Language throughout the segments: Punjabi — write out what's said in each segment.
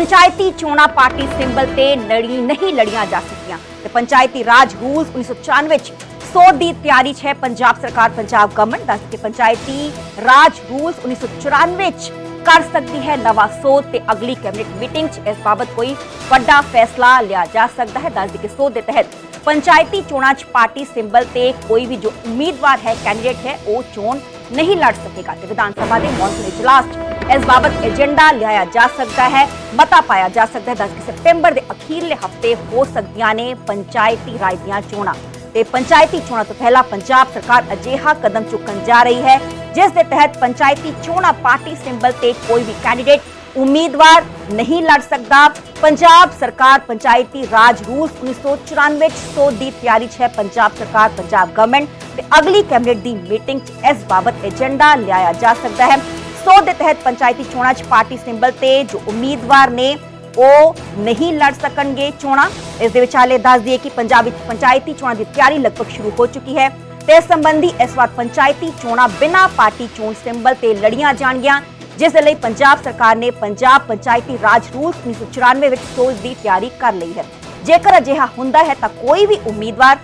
ਪੰਚਾਇਤੀ ਚੋਣਾਂ ਪਾਰਟੀ ਸਿੰਬਲ ਤੇ ਲੜੀ ਨਹੀਂ ਲੜੀਆਂ ਜਾ ਸਕਦੀਆਂ ਤੇ ਪੰਚਾਇਤੀ ਰਾਜ ਰੂਲਸ 1994 ਚ ਸੋਧ ਦੀ ਤਿਆਰੀ 'ਚ ਹੈ ਪੰਜਾਬ ਸਰਕਾਰ, ਪੰਜਾਬ ਗਵਰਨਮੈਂਟ ਦੱਸ ਕੇ ਪੰਚਾਇਤੀ ਰਾਜ ਰੂਲਸ 1994 ਚ ਕਰ ਸਕਦੀ ਹੈ ਨਵਾਂ ਸੋਧ ਤੇ ਅਗਲੀ ਕੈਬਨਿਟ ਮੀਟਿੰਗ 'ਚ ਇਸ ਬਾਬਤ ਕੋਈ ਵੱਡਾ ਫੈਸਲਾ ਲਿਆ ਜਾ ਸਕਦਾ ਹੈ। ਦੱਸ ਕਿ ਸੋਧ ਦੇ ਤਹਿਤ ਪੰਚਾਇਤੀ ਚੋਣਾਂ 'ਚ ਪਾਰਟੀ ਸਿੰਬਲ ਤੇ ਕੋਈ ਵੀ ਜੋ ਉਮੀਦਵਾਰ ਹੈ ਕੈਂਡੀਡੇਟ ਹੈ, ਉਹ ਚੋਣ ਨਹੀਂ ਲੜ ਸਕੇਗਾ। ਤੇ ਵਿਧਾਨ ਸਭਾ ਦੇ ਮੌਨਸੂਨ ਇਜਲਾਸ 'ਚ ਇਸ ਬਾਬਤ ਏਜੰਡਾ ਲਿਆਇਆ ਜਾ ਸਕਦਾ ਹੈ, ਮਤਾ ਪਾਇਆ ਜਾ ਸਕਦਾ ਹੈ। 10 ਸਤੰਬਰ ਦੇ ਅਖੀਰਲੇ ਹਫ਼ਤੇ ਹੋ ਸਕਦੀਆਂ ਨੇ ਪੰਚਾਇਤੀ ਰਾਜ ਦੀਆਂ ਚੋਣਾਂ। ਤੇ ਪੰਚਾਇਤੀ ਚੋਣਾਂ ਤੋਂ ਪਹਿਲਾਂ ਪੰਜਾਬ ਸਰਕਾਰ ਅਜਿਹਾ ਕਦਮ ਚੁੱਕਣ ਜਾ ਰਹੀ ਹੈ, ਜਿਸ ਦੇ ਤਹਿਤ ਪੰਚਾਇਤੀ ਚੋਣਾਂ ਪਾਰਟੀ ਸਿੰਬਲ ਤੇ ਕੋਈ ਵੀ ਕੈਂਡੀਡੇਟ ਉਮੀਦਵਾਰ ਨਹੀਂ ਲੜ ਸਕਦਾ। ਪੰਜਾਬ ਸਰਕਾਰ ਪੰਚਾਇਤੀ ਰਾਜ ਰੂਲਸ 1994 ਚ ਸੋਧ ਦੀ ਤਿਆਰੀ 'ਚ ਹੈ। ਪੰਜਾਬ ਸਰਕਾਰ, ਪੰਜਾਬ ਗਵਰਨਮੈਂਟ ਤੇ ਅਗਲੀ ਕੈਬਨਿਟ ਦੀ ਮੀਟਿੰਗ 'ਚ ਇਸ ਬਾਬਤ ਏਜੰਡਾ ਲਿਆਇਆ ਜਾ ਸਕਦਾ ਹੈ। ਸੋਧ ਦੇ ਤਹਿਤ ਪੰਚਾਇਤੀ ਚੋਣਾਂ 'ਚ ਪਾਰਟੀ ਸਿੰਬਲ ਤੇ ਜੋ ਉਮੀਦਵਾਰ ਨੇ ਉਹ ਨਹੀਂ ਲੜ ਸਕਣਗੇ ਚੋਣਾਂ ਇਸ ਦੇ ਵਿਚਾਲੇ ਦੱਸ ਦਈਏ ਕਿ ਪੰਜਾਬ ਵਿੱਚ ਪੰਚਾਇਤੀ ਚੋਣਾਂ ਦੀ ਤਿਆਰੀ ਲਗਭਗ ਸ਼ੁਰੂ ਹੋ ਚੁੱਕੀ ਹੈ ਤੇ ਇਸ ਸੰਬੰਧੀ ਇਸ ਵਾਰ ਪੰਚਾਇਤੀ ਚੋਣਾਂ ਬਿਨਾਂ ਪਾਰਟੀ ਚੋਣ ਸਿੰਬਲ ਤੇ ਲੜੀਆਂ ਜਾਣਗੀਆਂ ਜਿਸ ਦੇ ਲਈ ਪੰਜਾਬ ਸਰਕਾਰ ਨੇ ਪੰਜਾਬ ਪੰਚਾਇਤੀ ਰਾਜ ਰੂਲਸ 1994 ਵਿੱਚ ਸੋਧ ਦੀ ਤਿਆਰੀ ਕਰ ਲਈ ਹੈ ਜੇਕਰ ਅਜਿਹਾ ਹੁੰਦਾ ਹੈ ਤਾਂ ਕੋਈ ਵੀ ਉਮੀਦਵਾਰ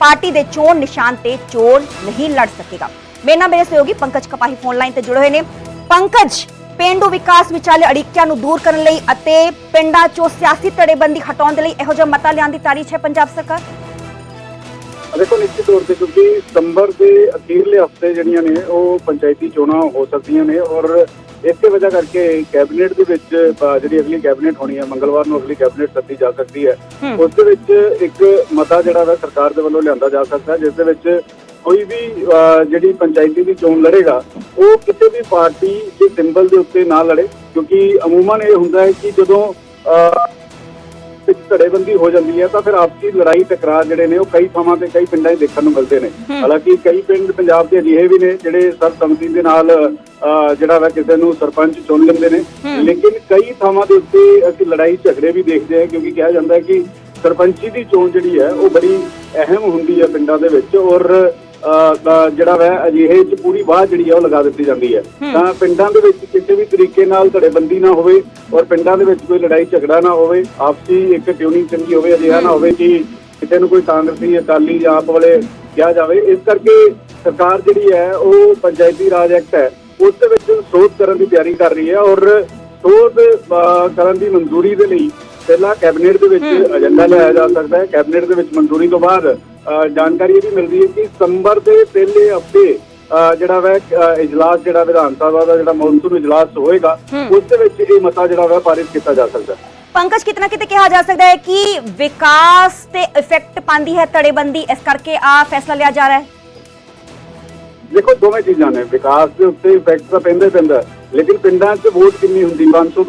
ਪਾਰਟੀ ਦੇ ਚੋਣ ਨਿਸ਼ਾਨ ਤੇ ਚੋਣ ਨਹੀਂ ਲੜ ਸਕੇਗਾ ਮੇਰੇ ਨਾਲ ਮੇਰੇ ਸਹਿਯੋਗੀ ਪੰਕਜ ਕਪਾਹੀ ਫੋਨ ਲਾਈਨ ਤੇ ਜੁੜੇ ਹੋਏ ਨੇ ਪੰਕਜ ਪਿੰਡੂ ਵਿਕਾਸ ਵਿਚਾਲੇ ਅੜਿੱਕਿਆਂ ਨੂੰ ਦੂਰ ਕਰਨ ਲਈ ਅਤੇ ਪਿੰਡਾਂ 'ਚੋਂ ਸਿਆਸੀ ਧੜੇਬੰਦੀ ਹਟਾਉਣ ਦੇ ਲਈ ਇਹੋ ਜਿਹਾ ਮਤਾ ਲਿਆਉਣ ਦੀ ਤਾਰੀਖ ਹੈ ਪੰਜਾਬ ਸਰਕਾਰ ਦੇਖੋ ਨਿਸ਼ਚਿਤ ਤੌਰ ਤੇ ਕਿਉਂਕਿ ਸਤੰਬਰ ਦੇ ਅਖੀਰਲੇ ਹਫ਼ਤੇ ਜਿਹੜੀਆਂ ਨੇ ਉਹ ਪੰਚਾਇਤੀ ਚੋਣਾਂ ਹੋ ਸਕਦੀਆਂ ਨੇ ਔਰ ਇਸੇ ਵਜ੍ਹਾ ਕਰਕੇ ਕੈਬਨਿਟ ਦੇ ਵਿੱਚ ਜਿਹੜੀ ਅਗਲੀ ਕੈਬਨਿਟ ਹੋਣੀ ਹੈ ਮੰਗਲਵਾਰ ਨੂੰ ਅਗਲੀ ਕੈਬਨਿਟ ਸੱਦੀ ਜਾ ਸਕਦੀ ਹੈ ਹੂੰ। ਉਸ ਦੇ ਵਿੱਚ ਇੱਕ ਮਤਾ ਜਿਹੜਾ ਵਾ ਸਰਕਾਰ ਦੇ ਵੱਲੋਂ ਲਿਆਂਦਾ ਜਾ ਸਕਦਾ ਹੈ ਜਿਸ ਦੇ ਵਿੱਚ ਕੋਈ ਵੀ ਜਿਹੜੀ ਪੰਚਾਇਤੀ ਦੀ ਚੋਣ ਲੜੇਗਾ ਉਹ ਕਿਸੇ ਵੀ ਪਾਰਟੀ ਦੇ ਸਿੰਬਲ ਦੇ ਉੱਤੇ ਨਾ ਲੜੇ ਕਿਉਂਕਿ ਅਮੂਮਨ ਇਹ ਹੁੰਦਾ ਹੈ ਕਿ ਜਦੋਂ ਧੜੇਬੰਦੀ ਹੋ ਜਾਂਦੀ ਹੈ ਤਾਂ ਫਿਰ ਆਪਸੀ ਲੜਾਈ ਟਕਰਾਅ ਜਿਹੜੇ ਨੇ ਉਹ ਕਈ ਥਾਵਾਂ ਤੇ ਕਈ ਪਿੰਡਾਂ 'ਚ ਦੇਖਣ ਨੂੰ ਮਿਲਦੇ ਨੇ। ਹਾਲਾਂਕਿ ਕਈ ਪਿੰਡ ਪੰਜਾਬ ਦੇ ਅਜਿਹੇ ਵੀ ਨੇ ਜਿਹੜੇ ਸਰਬਸੰਮਤੀ ਦੇ ਨਾਲ ਜਿਹੜਾ ਵਾ ਕਿਸੇ ਨੂੰ ਸਰਪੰਚ ਚੁਣ ਲੈਂਦੇ ਨੇ। ਲੇਕਿਨ ਕਈ ਥਾਵਾਂ ਦੇ ਉੱਤੇ ਅਸੀਂ ਲੜਾਈ ਝਗੜੇ ਵੀ ਦੇਖਦੇ ਹਾਂ ਕਿਉਂਕਿ ਕਿਹਾ ਜਾਂਦਾ ਹੈ ਕਿ ਸਰਪੰਚੀ ਦੀ ਚੋਣ ਜਿਹੜੀ ਹੈ ਉਹ ਬੜੀ ਅਹਿਮ ਹੁੰਦੀ ਹੈ ਪਿੰਡਾਂ ਦੇ ਵਿੱਚ ਔਰ ਜਿਹੜਾ ਵਾ ਅਜਿਹੇ ਚ ਪੂਰੀ ਬਾਹ ਜਿਹੜੀ ਹੈ ਉਹ ਲਗਾ ਦਿੱਤੀ ਜਾਂਦੀ ਹੈ। ਤਾਂ ਪਿੰਡਾਂ ਦੇ ਵਿੱਚ ਕਿਸੇ ਵੀ ਤਰੀਕੇ ਨਾਲ ਧੜੇਬੰਦੀ ਨਾ ਹੋਵੇ ਔਰ ਪਿੰਡਾਂ ਦੇ ਵਿੱਚ ਕੋਈ ਲੜਾਈ ਝਗੜਾ ਨਾ ਹੋਵੇ ਆਪਸੀ ਇੱਕ ਟਿਊਨਿੰਗ ਚੰਗੀ ਹੋਵੇ ਅਜਿਹਾ ਨਾ ਹੋਵੇ ਕਿ ਕਿਸੇ ਨੂੰ ਕੋਈ ਕਾਂਗਰਸੀ ਅਕਾਲੀ ਜਾਂ ਆਪ ਵਾਲੇ ਕਿਹਾ ਜਾਵੇ ਇਸ ਕਰਕੇ ਸਰਕਾਰ ਜਿਹੜੀ ਹੈ ਉਹ ਪੰਚਾਇਤੀ ਰਾਜ ਐਕਟ ਹੈ ਉਸ ਦੇ ਵਿੱਚ ਸੋਧ ਕਰਨ ਦੀ ਤਿਆਰੀ ਕਰ ਰਹੀ ਹੈ ਔਰ ਸੋਧ ਕਰਨ ਦੀ ਮਨਜ਼ੂਰੀ ਦੇ ਲਈ ਪਹਿਲਾਂ ਕੈਬਨਿਟ ਦੇ ਵਿੱਚ। ਏਜੰਡਾ ਲਿਆਇਆ ਜਾ ਸਕਦਾ ਹੈ ਕੈਬਨਿਟ ਦੇ ਵਿੱਚ ਮਨਜ਼ੂਰੀ ਤੋਂ ਬਾਅਦ ਜਾਣਕਾਰੀ ਇਹ ਵੀ ਮਿਲਦੀ ਹੈ ਕਿ ਸਤੰਬਰ ਦੇ ਪਹਿਲੇ ਹਫ਼ਤੇ ਜਿਹੜਾ ਵੈ ਇਜਲਾਸ ਜਿਹੜਾ ਵਿਧਾਨ ਸਭਾ ਦਾ ਜਿਹੜਾ ਮੌਨਸੂਨ ਇਜਲਾਸ ਹੋਏਗਾ। ਉਸ ਦੇ ਵਿੱਚ ਇਹ ਮਤਾ ਜਿਹੜਾ ਵੈ ਪਾਰਿਤ ਕੀਤਾ ਜਾ ਸਕਦਾ ਹੈ। ਪੰਕਜ ਕਿਤਨਾ ਕਿਤੇ ਕਿਹਾ ਜਾ ਸਕਦਾ ਹੈ ਕਿ ਵਿਕਾਸ ਤੇ ਇਫੈਕਟ ਪਾਉਂਦੀ ਹੈ ਧੜੇਬੰਦੀ ਇਸ ਕਰਕੇ ਆ ਫੈਸਲਾ ਲਿਆ ਜਾ ਰਿਹਾ ਹੈ। ਦੇਖੋ ਦੋਵੇਂ ਚੀਜ਼ਾਂ ਨੇ। ਵਿਕਾਸ ਦੇ ਉੱਤੇ ਇਫੈਕਟ ਤਾਂ ਪੈਂਦਾ ਪੈਂਦਾ ਲੇਕਿਨ ਪਿੰਡਾਂ 'ਚ ਵੋਟ ਕਿੰਨੀ ਹੁੰਦੀ? 500